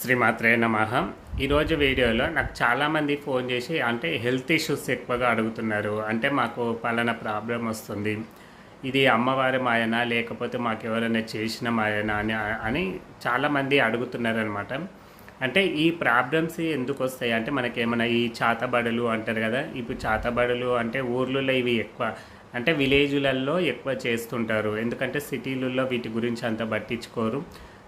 శ్రీమాత్రే నమ. ఈరోజు వీడియోలో నాకు చాలామంది ఫోన్ చేసి అంటే హెల్త్ ఇష్యూస్ ఎక్కువగా అడుగుతున్నారు. అంటే మాకు పలానా ప్రాబ్లం వస్తుంది. ఇది అమ్మవారి మాయనా లేకపోతే మాకు ఎవరైనా చేసిన మాయనా అని అని చాలామంది అడుగుతున్నారు అనమాట అంటే ఈ ప్రాబ్లమ్స్ ఎందుకు వస్తాయి? అంటే మనకేమైనా ఈ చాతబడులు అంటారు కదా ఇప్పుడు చాతబడులు అంటే ఊర్లలో ఇవి ఎక్కువ అంటే విలేజులలో ఎక్కువ చేస్తుంటారు. ఎందుకంటే సిటీలలో వీటి గురించి అంత పట్టించుకోరు.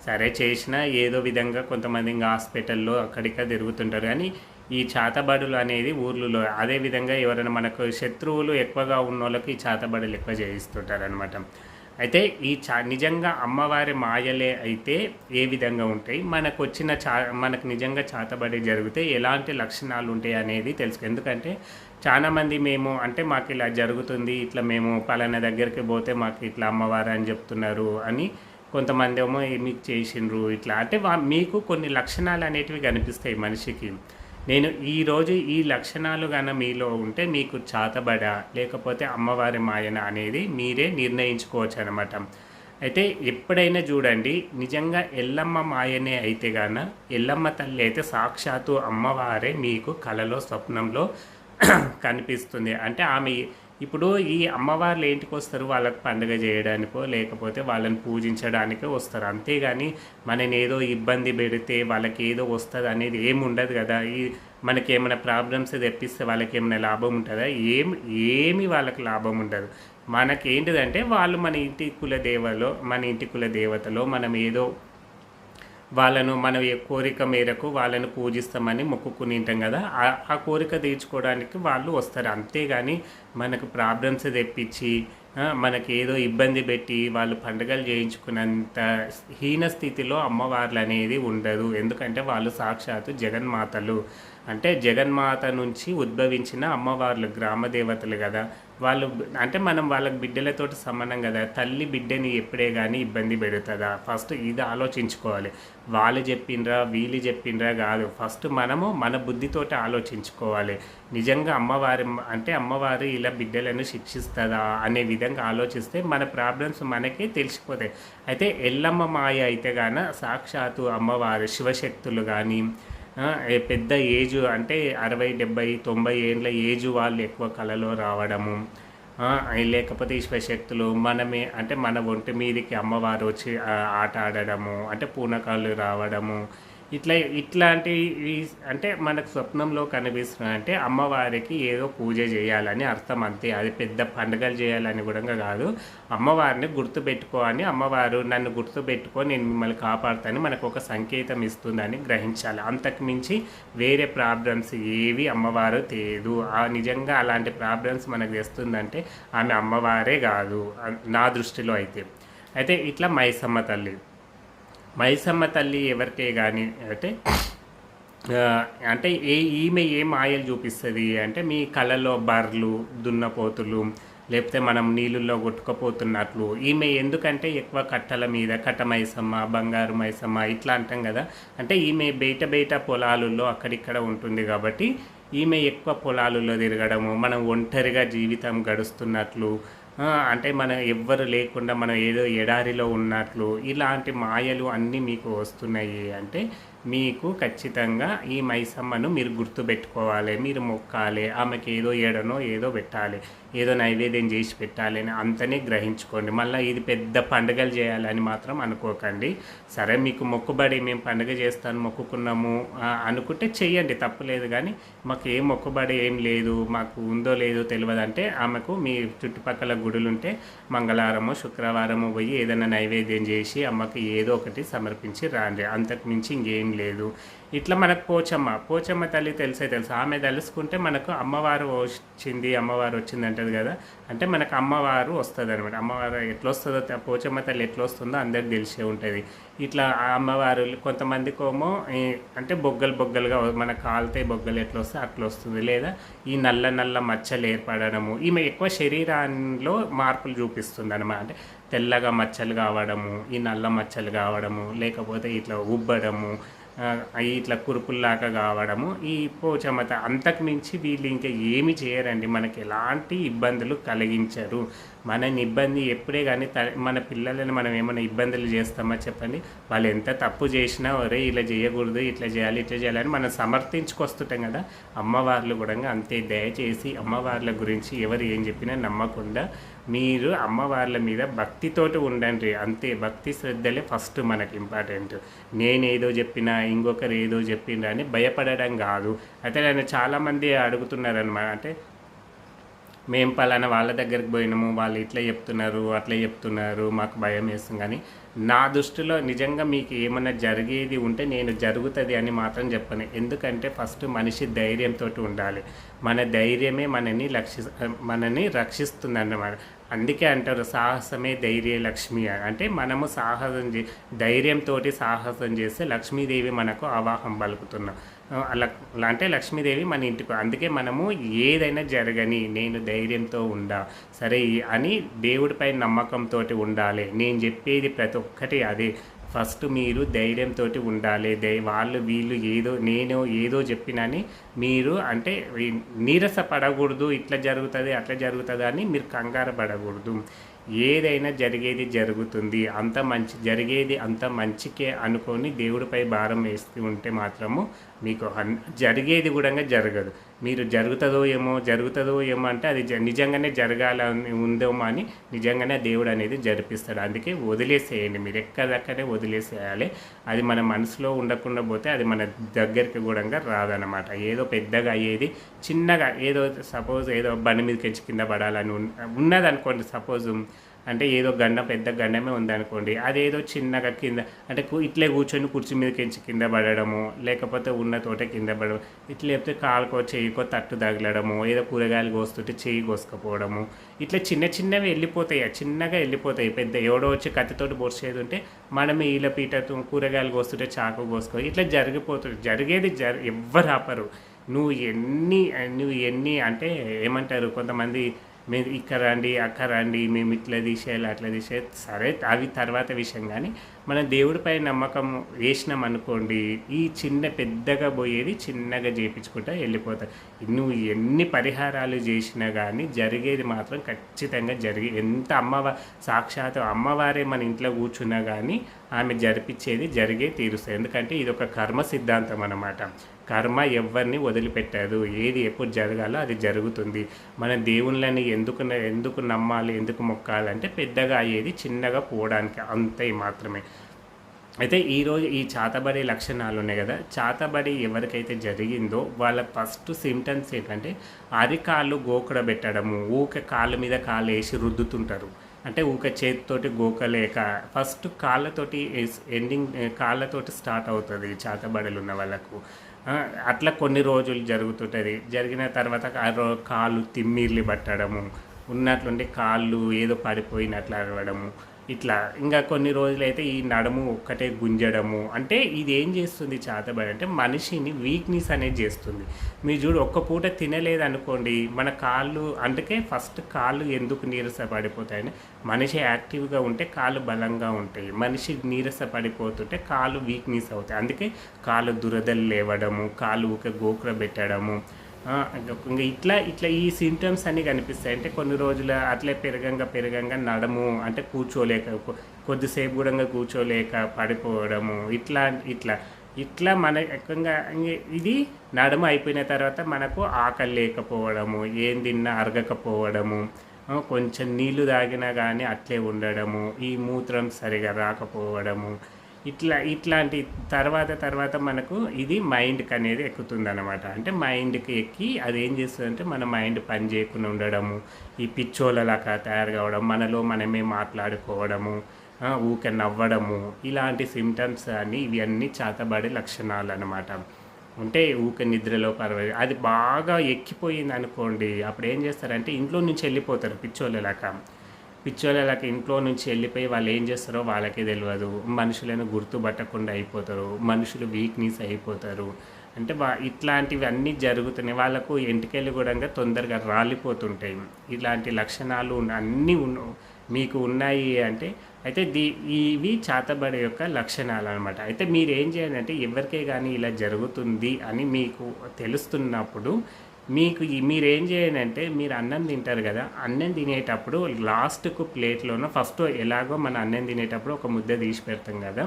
సరే చేసినా ఏదో విధంగా కొంతమంది ఇంకా హాస్పిటల్లో అక్కడిక్కడ తిరుగుతుంటారు. కానీ ఈ చాతబడులు అనేది ఊర్లలో అదే విధంగా ఎవరైనా మనకు శత్రువులు ఎక్కువగా ఉన్న వాళ్ళకి ఈ చాతబడులు ఎక్కువ చేయిస్తుంటారు అనమాట అయితే ఈ చా నిజంగా అమ్మవారి మాయలే అయితే ఏ విధంగా ఉంటాయి? మనకు వచ్చిన చా మనకు నిజంగా చాతబడి జరిగితే ఎలాంటి లక్షణాలు ఉంటాయి అనేది తెలుసు. ఎందుకంటే చాలామంది మేము అంటే మాకు ఇలా జరుగుతుంది ఇట్లా మేము పలానా దగ్గరికి పోతే మాకు ఇట్లా అమ్మవారు అని చెప్తున్నారు అని కొంతమంది ఏమో మీకు చేసిండ్రు ఇట్లా. అంటే మీకు కొన్ని లక్షణాలు అనేటివి కనిపిస్తాయి మనిషికి. నేను ఈరోజు ఈ లక్షణాలు గాన మీలో ఉంటే మీకు చాతబడ లేకపోతే అమ్మవారి మాయన అనేది మీరే నిర్ణయించుకోవచ్చు అనమాట అయితే ఎప్పుడైనా చూడండి నిజంగా ఎల్లమ్మ మాయనే అయితే గాన ఎల్లమ్మ తల్లి అయితే సాక్షాత్తు అమ్మవారే మీకు కలలో స్వప్నంలో కనిపిస్తుంది. అంటే ఆమె ఇప్పుడు ఈ అమ్మవార్లు ఏంటికి వస్తారు? వాళ్ళకి పండుగ చేయడానికో లేకపోతే వాళ్ళని పూజించడానికో వస్తారు. అంతేగాని మనని ఏదో ఇబ్బంది పెడితే వాళ్ళకి ఏదో వస్తుంది అనేది ఏమి ఉండదు కదా. ఈ మనకి ఏమైనా ప్రాబ్లమ్స్ తెప్పిస్తే వాళ్ళకి ఏమైనా లాభం ఉంటుందా? ఏం ఏమి వాళ్ళకి లాభం ఉండదు. మనకి ఏంటిదంటే వాళ్ళు మన ఇంటి కుల దేవలో మన ఇంటి కుల దేవతలో మనం ఏదో వాళ్ళను మన కోరిక మేరకు వాళ్ళను పూజిస్తామని మొక్కుకుని ఉంటాం కదా. ఆ- కోరిక తీర్చుకోవడానికి వాళ్ళు వస్తారు. అంతేగాని మనకు ప్రాబ్లమ్స్ తెప్పించి మనకి ఏదో ఇబ్బంది పెట్టి వాళ్ళు పండుగలు చేయించుకున్నంత హీన స్థితిలో అమ్మవార్లు అనేది ఉండదు. ఎందుకంటే వాళ్ళు సాక్షాత్తు జగన్మాతలు. అంటే జగన్మాత నుంచి ఉద్భవించిన అమ్మవార్లు గ్రామ దేవతలు కదా. వాళ్ళు అంటే మనం వాళ్ళకి బిడ్డలతోటి సమానం కదా. తల్లి బిడ్డని ఎప్పుడే కానీ ఇబ్బంది పెడుతుందా? ఫస్ట్ ఇది ఆలోచించుకోవాలి. వాళ్ళు చెప్పిండ్రా వీళ్ళు చెప్పిండ్రా కాదు. ఫస్ట్ మనము మన బుద్ధితోటి ఆలోచించుకోవాలి. నిజంగా అమ్మవారి అంటే అమ్మవారు ఇలా బిడ్డలను శిక్షిస్తుందా అనే విధంగా ఆలోచిస్తే మన ప్రాబ్లమ్స్ మనకే తెలిసిపోతాయి. అయితే ఎల్లమ్మ మాయ అయితే గాన సాక్షాత్తు అమ్మవారు శివశక్తులు కానీ పెద్ద ఏజ్ అంటే అరవై డెబ్బై తొంభై ఏళ్ళ ఏజ్ వాళ్ళు ఎక్కువ కళలో రావడము. లేకపోతే ఈశ్వశక్తులు శక్తులు మనమే అంటే మన ఒంటి మీదకి అమ్మవారు వచ్చి ఆట ఆడడము అంటే పూనకాలు రావడము ఇట్లా ఇట్లాంటి అంటే మనకు స్వప్నంలో కనిపిస్తున్నాయి అంటే అమ్మవారికి ఏదో పూజ చేయాలని అర్థం అంతే. అది పెద్ద పండుగలు చేయాలని కూడా కాదు. అమ్మవారిని గుర్తుపెట్టుకో అని అమ్మవారు నన్ను గుర్తుపెట్టుకో నేను మిమ్మల్ని కాపాడుతాను మనకు ఒక సంకేతం ఇస్తుందని గ్రహించాలి. అంతకు మించి వేరే ప్రాబ్లమ్స్ ఏవి అమ్మవారు తేదు. ఆ నిజంగా అలాంటి ప్రాబ్లమ్స్ మనకు తెస్తుందంటే ఆమె అమ్మవారే కాదు నా దృష్టిలో అయితే. అయితే ఇట్లా మైసమ్మ తల్లి. మైసమ్మ తల్లి ఎవరికే కానీ అంటే అంటే ఏ ఈమె ఏ మాయలు చూపిస్తుంది అంటే మీ కళ్ళలో బర్రెలు దున్నపోతులు లేకపోతే మనం నీళ్ళల్లో కొట్టుకుపోతున్నట్లు. ఈమె ఎందుకంటే ఎక్కువ కట్టల మీద కట్ట మైసమ్మ బంగారు మైసమ్మ ఇట్లా అంటాం కదా. అంటే ఈమె బయట బయట పొలాలలో అక్కడిక్కడ ఉంటుంది కాబట్టి ఈమె ఎక్కువ పొలాలలో తిరగడము మనం ఒంటరిగా జీవితం గడుస్తున్నట్లు అంటే మన ఎవ్వరు లేకుండా మనం ఏదో ఎడారిలో ఉన్నట్లు ఇలాంటి మాయలు అన్నీ మీకు వస్తున్నాయి అంటే మీకు ఖచ్చితంగా ఈ మైసమ్మను మీరు గుర్తుపెట్టుకోవాలి మీరు మొక్కాలి ఆమెకి ఏదో ఏడనో ఏదో పెట్టాలి. ఏదో నైవేద్యం చేసి పెట్టాలి అని అంతనే గ్రహించుకోండి. మళ్ళీ ఇది పెద్ద పండుగలు చేయాలని మాత్రం అనుకోకండి. సరే మీకు మొక్కుబడి మేము పండుగ చేస్తాను మొక్కుకున్నాము అనుకుంటే చెయ్యండి తప్పులేదు కానీ మాకు ఏ మొక్కుబడి ఏం లేదు మాకు ఉందో లేదో తెలియదు అంటే ఆమెకు మీ చుట్టుపక్కల గుడులు ఉంటే మంగళవారము శుక్రవారము పోయి ఏదైనా నైవేద్యం చేసి అమ్మకి ఏదో ఒకటి సమర్పించి రాండి. అంతకు మించి ఇంకేం లేదు. ఇట్లా మనకు పోచమ్మ పోచమ్మ తల్లి తెలిసే తెలుసు. ఆమె తెలుసుకుంటే మనకు అమ్మవారు వచ్చింది అమ్మవారు వచ్చింది అంటది కదా. అంటే మనకు అమ్మవారు వస్తుంది అనమాట అమ్మవారు ఎట్లా వస్తుందో పోచమ్మ తల్లి ఎట్లా వస్తుందో అందరికి తెలిసే ఉంటుంది. ఇట్లా అమ్మవారు కొంతమందికేమో ఈ అంటే బొగ్గలు బొగ్గలుగా మన కాలితే బొగ్గలు ఎట్లా వస్తే అట్లా వస్తుంది లేదా ఈ నల్ల నల్ల మచ్చలు ఏర్పడడము ఈమె ఎక్కువ శరీరంలో మార్పులు చూపిస్తుంది అనమాట అంటే తెల్లగా మచ్చలు కావడము ఈ నల్ల మచ్చలు కావడము లేకపోతే ఇట్లా ఉబ్బడము అవి ఇట్లా కురుపుల్లాగా కావడము ఈ పోచమత అంతకు మించి వీళ్ళు ఇంకా ఏమి చేయరండి. మనకి ఎలాంటి ఇబ్బందులు కలిగించరు. మనని ఇబ్బంది ఎప్పుడే కానీ త- మన పిల్లలని మనం ఏమైనా ఇబ్బందులు చేస్తామా చెప్పండి. వాళ్ళు ఎంత తప్పు చేసినా ఒరే ఇలా చేయకూడదు ఇట్లా చేయాలి ఇట్లా చేయాలని మనం సమర్థించుకొస్తుంటాం కదా. అమ్మవార్లు కూడా అంతే. దయచేసి అమ్మవార్ల గురించి ఎవరు ఏం చెప్పినా నమ్మకుండా మీరు అమ్మవార్ల మీద భక్తితోటి ఉండండి. అంతే. భక్తి శ్రద్ధలే ఫస్ట్ మనకి ఇంపార్టెంట్. నేనేదో చెప్పినా ఇంకొకరు ఏదో చెప్పిండ్రు అని భయపడడం కాదు. అయితే నేను చాలామంది అడుగుతున్నారనమాట అంటే మేము పలానా వాళ్ళ దగ్గరికి పోయినాము వాళ్ళు ఇట్లా చెప్తున్నారు అట్లా చెప్తున్నారు మాకు భయం వేస్తుంది. కానీ నా దృష్టిలో నిజంగా మీకు ఏమైనా జరిగేది ఉంటే నేను జరుగుతుంది అని మాత్రం చెప్పను. ఎందుకంటే ఫస్ట్ మనిషి ధైర్యంతో ఉండాలి. మన ధైర్యమే మనని లక్షి మనని రక్షిస్తుంది అన్నమాట అందుకే అంటారు సాహసమే ధైర్య లక్ష్మి అంటే మనము సాహసం చే ధైర్యంతో సాహసం చేస్తే లక్ష్మీదేవి మనకు ఆవాహం పలుకుతున్నాం. అంటే లక్ష్మీదేవి మన ఇంటికి అందుకే మనము ఏదైనా జరగని నేను ధైర్యంతో ఉండా సరే అని దేవుడిపై నమ్మకంతో ఉండాలి. నేను చెప్పేది ప్రతి ఒక్కటి అదే. ఫస్ట్ మీరు ధైర్యంతో ఉండాలి. దై వాళ్ళు వీళ్ళు ఏదో నేను ఏదో చెప్పినని మీరు అంటే నీరస పడకూడదు ఇట్లా జరుగుతుంది అట్లా జరుగుతుంది అని మీరు కంగారు పడకూడదు. ఏదైనా జరిగేది జరుగుతుంది అంత మంచి జరిగేది అంత మంచికే అనుకొని దేవుడిపై భారం వేస్తూ ఉంటే మాత్రము మీకు అన్- జరిగేది కూడా జరగదు. మీరు జరుగుతుందో ఏమో జరుగుతుందో ఏమో అంటే అది జ- నిజంగానే జరగాలని ఉందేమో అని నిజంగానే దేవుడు అనేది జరిపిస్తాడు. అందుకే వదిలేసేయండి. మీరు ఎక్కడక్కడే వదిలేసేయాలి. అది మన మనసులో ఉండకుండా పోతే అది మన దగ్గరికి కూడా రాదనమాట ఏదో పెద్దగా అయ్యేది చిన్నగా ఏదో సపోజ్ ఏదో బండి మీద కెంచి కింద పడాలని ఉన్- ఉన్నదనుకోండి సపోజ్ అంటే ఏదో గండం పెద్ద గండమే ఉందనుకోండి అదేదో చిన్నగా కింద అంటే ఇట్లే కూర్చొని కుర్చీ మీద కెంచి కింద పడడము లేకపోతే ఉన్న తోట కింద పడడం ఇట్లా చెప్తే కాలుకో చెయ్యికో తట్టు తగలడము ఏదో కూరగాయలు కోస్తుంటే చెయ్యి కోసుకపోవడము ఇట్లా చిన్న చిన్నవి వెళ్ళిపోతాయి ఆ చిన్నగా వెళ్ళిపోతాయి. పెద్ద ఎవడో వచ్చి కత్తితోటి పొడిచేది ఉంటే మనమే ఈల పీటతో కూరగాయలు కోస్తుంటే చాకు కోసుకో ఇట్లా జరిగిపోతుంది. జరిగేది జరి ఎవ్వరు ఆపరు. నువ్వు ఎన్ని నువ్వు ఎన్ని అంటే ఏమంటారు కొంతమంది మీరు ఇక్కడ రండి అక్కడ రండి మేము ఇట్లా తీసేయాలి అట్లా తీసే సరే అవి తర్వాత విషయం. కానీ మన దేవుడిపై నమ్మకం వేసినాం అనుకోండి ఈ చిన్న పెద్దగా పోయేది చిన్నగా చేపించుకుంటా వెళ్ళిపోతాయి నువ్వు ఎన్ని పరిహారాలు చేసినా కానీ జరిగేది మాత్రం ఖచ్చితంగా జరిగి ఎంత అమ్మవ సాక్షాత్ అమ్మవారే మన ఇంట్లో కూర్చున్నా కానీ ఆమె జరిపించేది జరిగే తీరుస్తుంది ఎందుకంటే ఇది ఒక కర్మ సిద్ధాంతం అన్నమాట. కర్మ ఎవరిని వదిలిపెట్టదు. ఏది ఎప్పుడు జరగాలో అది జరుగుతుంది. మన దేవుళ్ళని ఎందుకు ఎందుకు నమ్మాలి ఎందుకు మొక్కాలంటే పెద్దగా అయ్యేది చిన్నగా పోవడానికి అంతే మాత్రమే. అయితే ఈరోజు ఈ చాతబడి లక్షణాలు ఉన్నాయి కదా. చాతబడి ఎవరికైతే జరిగిందో వాళ్ళ ఫస్ట్ సిమ్టమ్స్ ఏంటంటే అరికాళ్ళు గోకుడ పెట్టడము ఊక కాళ్ళ మీద కాళ్ళు వేసి రుద్దుతుంటారు. అంటే ఊక చేతితోటి గోకలేక ఫస్ట్ కాళ్ళతోటి ఎండింగ్ కాళ్ళతోటి స్టార్ట్ అవుతుంది చాతబడలు ఉన్న వాళ్ళకు. అట్లా కొన్ని రోజులు జరుగుతుంటుంది. జరిగిన తర్వాత ఆ కాళ్ళు తిమ్మిర్లు పట్టడము ఉన్నట్లుండి కాళ్ళు ఏదో పడిపోయినట్లు అరవడము ఇట్లా ఇంకా కొన్ని రోజులైతే ఈ నడుము ఒక్కటే గుంజడము. అంటే ఇది ఏం చేస్తుంది చేతబడి అంటే మనిషిని వీక్నెస్ అనేది చేస్తుంది. మీరు చూడు ఒక్క పూట తినలేదు అనుకోండి మన కాళ్ళు అందుకే ఫస్ట్ కాళ్ళు ఎందుకు నీరస పడిపోతాయని మనిషి యాక్టివ్గా ఉంటే కాళ్ళు బలంగా ఉంటాయి. మనిషి నీరస పడిపోతుంటే కాళ్ళు వీక్నెస్ అవుతాయి. అందుకే కాళ్ళు దురదలు లేవడము కాళ్ళు ఊక గోకుర పెట్టడము. ఇంకా ఇట్లా ఇట్లా ఈ సింటమ్స్ అన్నీ కనిపిస్తాయి. అంటే కొన్ని రోజులు అట్లే పెరగంగా పెరగంగా నడము. అంటే కూర్చోలేక కొద్దిసేపు కూడా కూర్చోలేక పడిపోవడము. ఇట్లా ఇట్లా. ఇట్లా మన ఎక్కువగా ఇది నడుము అయిపోయిన తర్వాత మనకు ఆకలి లేకపోవడము ఏం తిన్నా అరగకపోవడము కొంచెం నీళ్ళు తాగినా కానీ అట్లే ఉండడము ఈ మూత్రం సరిగా రాకపోవడము ఇట్లా ఇట్లాంటి తర్వాత తర్వాత మనకు ఇది మైండ్కి అనేది ఎక్కుతుంది అనమాట అంటే మైండ్కి ఎక్కి అది ఏం చేస్తుందంటే మన మైండ్ పని చేయకుండా ఉండడము ఈ పిచ్చోళ్ళలాగా తయారు కావడం మనలో మనమే మాట్లాడుకోవడము ఆ, నవ్వడము ఇలాంటి సిమ్టమ్స్ అని ఇవన్నీ చేతబడే లక్షణాలు అనమాట ఉంటే ఊక నిద్రలో పర్వాలేదు. అది బాగా ఎక్కిపోయింది అనుకోండి అప్పుడు ఏం చేస్తారంటే ఇంట్లో నుంచి వెళ్ళిపోతారు పిచ్చోళ్ళలాగా. పిచ్చోళ్ళకి ఇంట్లో నుంచి వెళ్ళిపోయి వాళ్ళు ఏం చేస్తారో వాళ్ళకే తెలియదు. మనుషులను గుర్తుపట్టకుండా అయిపోతారు. మనుషులు వీక్నెస్ అయిపోతారు. అంటే వా ఇట్లాంటివి అన్నీ జరుగుతున్నాయి. వాళ్ళకు ఇంటికెళ్ళి కూడా తొందరగా రాలిపోతుంటాయి. ఇలాంటి లక్షణాలు అన్నీ ఉన్న మీకు ఉన్నాయి అంటే అయితే దీ ఇవి చాతబడి యొక్క లక్షణాలు అనమాట అయితే మీరు ఏం చేయాలంటే ఎవరికే కానీ ఇలా జరుగుతుంది అని మీకు తెలుస్తున్నప్పుడు మీకు మీరేం చేయనంటే చేయండి అంటే మీరు అన్నం తింటారు కదా అన్నం తినేటప్పుడు లాస్ట్కు ప్లేట్లోనో ఫస్ట్ ఎలాగో మన అన్నం తినేటప్పుడు ఒక ముద్ద తీసి పెడతాం కదా.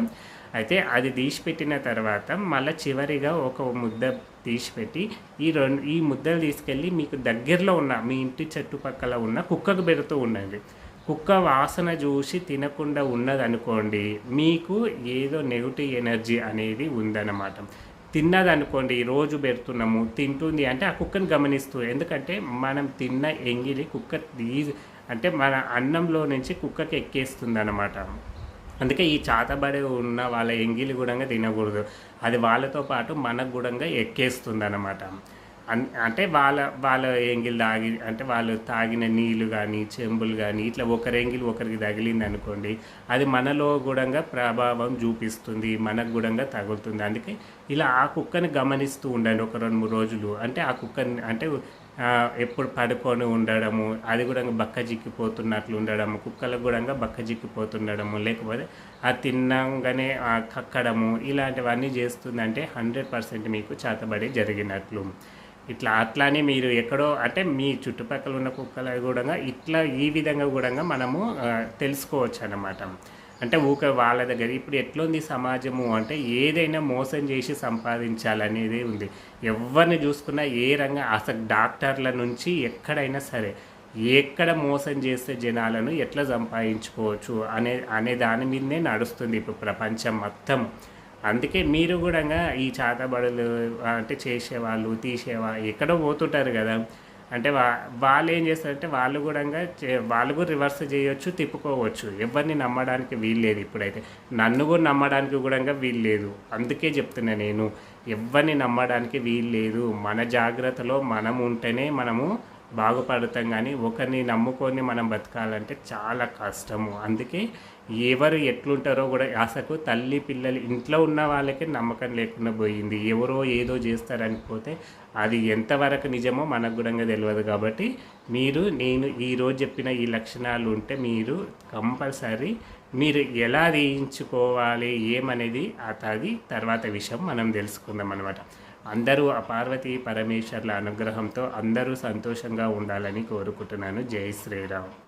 అయితే అది తీసి పెట్టిన తర్వాత మళ్ళీ చివరిగా ఒక ముద్ద తీసి పెట్టి ఈ రెండు ఈ ముద్దలు తీసుకెళ్ళి మీకు దగ్గరలో ఉన్న మీ ఇంటి చుట్టుపక్కల ఉన్న కుక్కకు పెడుతూ ఉండండి. కుక్క వాసన చూసి తినకుండా ఉన్నదనుకోండి మీకు ఏదో నెగిటివ్ ఎనర్జీ అనేది ఉందన్నమాట. తిన్నదనుకోండి రోజు పెడుతున్నాము తింటుంది అంటే ఆ కుక్కని గమనిస్తూ ఎందుకంటే మనం తిన్న ఎంగిలి కుక్క తీ- అంటే మన అన్నంలో నుంచి కుక్కకి ఎక్కేస్తుంది అనమాట అందుకే ఈ చాతబడి ఉన్న వాళ్ళ ఎంగిలి కూడా తినకూడదు. అది వాళ్ళతో పాటు మనకు కూడా ఎక్కేస్తుంది అనమాట అంటే వాళ్ళ వాళ్ళ ఎంగిల్ తాగి అంటే వాళ్ళు తాగిన నీళ్ళు కానీ చెంబులు కానీ ఇట్లా ఒకరి ఎంగిల్ ఒకరికి తగిలింది అనుకోండి అది మనలో కూడా ప్రభావం చూపిస్తుంది మనకు కూడా తగులుతుంది. అందుకే ఇలా ఆ కుక్కని గమనిస్తూ ఉండండి ఒక రెండు మూడు రోజులు. అంటే ఆ కుక్కని అంటే ఎప్పుడు పడుకొని ఉండడము అది కూడా బక్క చిక్కిపోతున్నట్లు ఉండడము కుక్కలకు కూడా బక్క చిక్కిపోతుండడము లేకపోతే ఆ తిన్నాగానే కక్కడము ఇలాంటివన్నీ చేస్తుందంటే హండ్రెడ్ పర్సెంట్ మీకు చేతబడి జరిగినట్లు. ఇట్లా అట్లానే మీరు ఎక్కడో అంటే మీ చుట్టుపక్కల ఉన్న కుక్కలు కూడా ఇట్లా ఈ విధంగా కూడా మనము తెలుసుకోవచ్చు అన్నమాట అంటే ఊక వాళ్ళ దగ్గర ఇప్పుడు ఎట్లుంది సమాజము అంటే ఏదైనా మోసం చేసి సంపాదించాలనేది ఉంది. ఎవరిని చూసుకున్నా ఏ రంగం అసలు డాక్టర్ల నుంచి ఎక్కడైనా సరే ఎక్కడ మోసం చేస్తే జనాలను ఎట్లా సంపాదించుకోవచ్చు అనే అనే దాని మీదనే నడుస్తుంది ఇప్పుడు ప్రపంచం మొత్తం. అందుకే మీరు కూడా ఈ చాతబడులు అంటే చేసేవాళ్ళు తీసేవాళ్ళు ఎక్కడో పోతుంటారు కదా. అంటే వా వాళ్ళు ఏం చేస్తారంటే వాళ్ళు కూడా చే- వాళ్ళు కూడా రివర్స్ చేయొచ్చు తిప్పుకోవచ్చు. ఎవరిని నమ్మడానికి వీల్లేదు ఇప్పుడైతే. నన్ను కూడా నమ్మడానికి కూడా వీల్లేదు. అందుకే చెప్తున్నా నేను. ఎవరిని నమ్మడానికి వీల్లేదు. మన జాగ్రత్తలో మనం ఉంటేనే మనము బాగుపడతాం కానీ ఒకరిని నమ్ముకొని మనం బతకాలంటే చాలా కష్టము. అందుకే ఎవరు ఎట్లుంటారో కూడా అసలు తల్లి పిల్లలు ఇంట్లో ఉన్న వాళ్ళకి నమ్మకం లేకుండా పోయింది. ఎవరో ఏదో చేస్తారనిపోతే అది ఎంతవరకు నిజమో మనకు కూడా తెలియదు కాబట్టి మీరు నేను ఈరోజు చెప్పిన ఈ లక్షణాలు ఉంటే మీరు కంపల్సరీ మీరు ఎలా వేయించుకోవాలి ఏమనేది అది తర్వాత విషయం మనం తెలుసుకుందాం అనమాట అందరూ ఆ పార్వతీ పరమేశ్వర్ల అనుగ్రహంతో అందరూ సంతోషంగా ఉండాలని కోరుకుంటున్నాను. జై శ్రీరామ్.